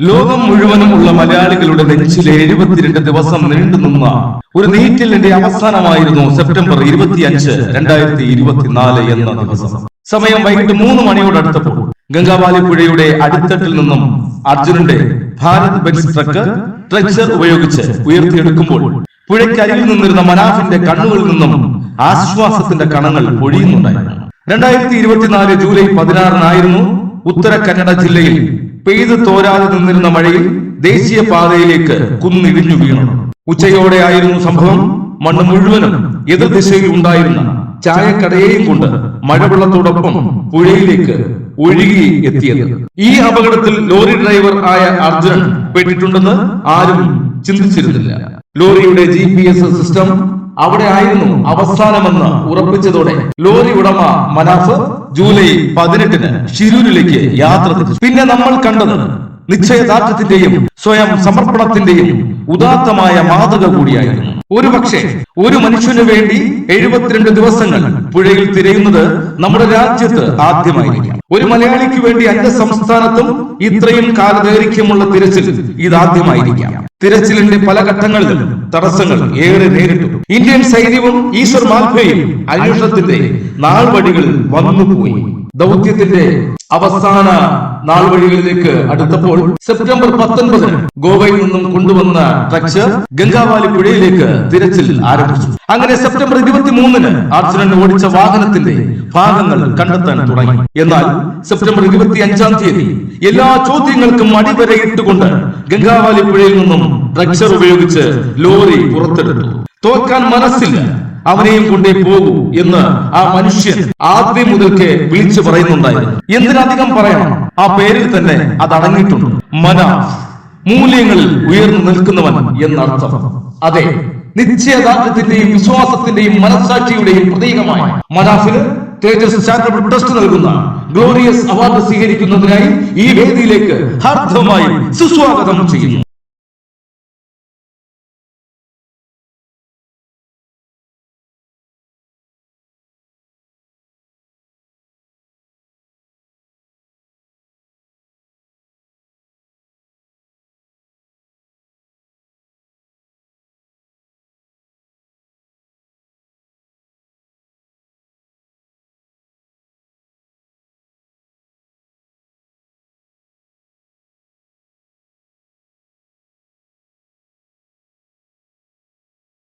ലോകം മുഴുവനുമുള്ള മലയാളികളുടെ നെഞ്ചിലെ എഴുപത്തിരണ്ട് ദിവസം നീണ്ടുനിന്ന ഒരു നീറ്റലിന്റെ അവസാനമായിരുന്നു സെപ്റ്റംബർ ഇരുപത്തിയഞ്ച് രണ്ടായിരത്തി ഇരുപത്തിനാല് എന്ന ദിവസം. സമയം വൈകിട്ട് മൂന്ന് മണിയോടടുത്തപ്പോൾ ഗംഗാവാലി പുഴയുടെ അടിത്തട്ടിൽ നിന്നും അർജുനന്റെ ഭാരത് ബെൻസ് ട്രക്ക് ട്രെച്ചർ ഉപയോഗിച്ച് ഉയർത്തിയെടുക്കുമ്പോൾ പുഴയ്ക്കരികിൽ നിന്നിരുന്ന മനാഫിന്റെ കണ്ണുകളിൽ നിന്നും ആശ്വാസത്തിന്റെ കണങ്ങൾ പൊഴിയുന്നുണ്ടായിരുന്നു. രണ്ടായിരത്തി ഇരുപത്തിനാല് ജൂലൈ പതിനാറിനായിരുന്നു ഉത്തര കന്നഡ ജില്ലയിൽ പെയ്തു തോരാതെ നിന്നിരുന്ന മഴയിൽ ദേശീയ പാതയിലേക്ക് കുന്നിടിഞ്ഞു വീണു. ഉച്ചയോടെ ആയിരുന്നു സംഭവം. മണ്ണ് മുഴുവനും എതിർദിശയിൽ ഉണ്ടായിരുന്ന ചായക്കടയെയും കൊണ്ട് മഴവെള്ളത്തോടൊപ്പം പുഴയിലേക്ക് ഒഴുകി എത്തിയത്. ഈ അപകടത്തിൽ ലോറി ഡ്രൈവർ ആയ അർജുനൻ പെട്ടിട്ടുണ്ടെന്ന് ആരും ചിന്തിച്ചിരുന്നില്ല. ലോറിയുടെ ജി പി എസ് സിസ്റ്റം അവിടെ ആയിരുന്നു അവസാനമെന്ന് ഉറപ്പിച്ചതോടെ ലോറി ഉടമ മനാഫ് ജൂലൈ പതിനെട്ടിന് ഷിരൂരിലേക്ക് യാത്ര തിരിച്ചു. പിന്നെ നമ്മൾ കണ്ടത് നിശ്ചയദാർഢ്യത്തിന്റെയും സ്വയം സമർപ്പണത്തിന്റെയും ഉദാത്തമായ മാതൃക കൂടിയായിരുന്നു. ഒരുപക്ഷെ ഒരു മനുഷ്യന് വേണ്ടി എഴുപത്തിരണ്ട് ദിവസങ്ങൾ പുഴയിൽ തിരയുന്നത് നമ്മുടെ രാജ്യത്ത് ആദ്യമായിരിക്കാം. ഒരു മലയാളിക്ക് വേണ്ടി അന്യ സംസ്ഥാനത്തും ഇത്രയും കാലദൈർഘ്യമുള്ള തിരച്ചിൽ ഇതാദ്യമായിരിക്കാം. തിരച്ചിലിന്റെ പല ഘട്ടങ്ങളിലും തടസ്സങ്ങൾ ഏറെ നേരിട്ടു. ഇന്ത്യൻ സൈന്യവും ഈശ്വർ മാൽഭയും അന്വേഷണത്തിന്റെ നാൾവഴികളിൽ വന്നുപോയി. ദൗത്യത്തിന്റെ അവസാന നാൾ വഴികളിലേക്ക് അടുത്തപ്പോൾ സെപ്റ്റംബർ പത്തൊൻപതിന് ഗോവയിൽ നിന്നും കൊണ്ടുവന്ന ട്രക്ചർ ഗംഗാവാലി പുഴയിലേക്ക് തിരച്ചിൽ ആരംഭിച്ചു. അങ്ങനെ സെപ്റ്റംബർ ഇരുപത്തിമൂന്നിന് ആക്സിഡന്റ് ഓടിച്ച വാഹനത്തിന്റെ ഭാഗങ്ങൾ കണ്ടെത്താൻ തുടങ്ങി. എന്നാൽ സെപ്റ്റംബർ ഇരുപത്തി അഞ്ചാം തീയതി എല്ലാ ചോദ്യങ്ങൾക്കും അടിവരയിട്ടുകൊണ്ട് ഗംഗാവാലി പുഴയിൽ നിന്നും ട്രക്ചർ ഉപയോഗിച്ച് ലോറി പുറത്തെടുത്തു. തോക്കാൻ മനസ്സില്ല. അവനെയും കൊണ്ടേ പോകൂ എന്ന് ആ മനുഷ്യൻ ആദ്യം മുതൽക്ക് വിളിച്ചു പറയുന്നുണ്ടായിരുന്നു. എന്തിനധികം പറയണം? ആ പേരിൽ തന്നെ അത് അടങ്ങിയിട്ടുണ്ട്. മന മൂല്യങ്ങളിൽ ഉയർന്നു നിൽക്കുന്നവൻ എന്നർത്ഥം. അതെ നിശ്ചയദാർഢ്യത്തിന്റെയും വിശ്വാസത്തിന്റെയും മനസാക്ഷിയുടെയും പ്രതീകമായ മനാഫിന് തേജസ് ചാരിറ്റബിൾ ട്രസ്റ്റ് നൽകുന്ന ഗ്ലോറിയസ് അവാർഡ് സ്വീകരിക്കുന്നതിനായി ഈ വേദിയിലേക്ക് ഹാർദ്ദമായി സുസ്വാഗതം ചെയ്യുന്നു.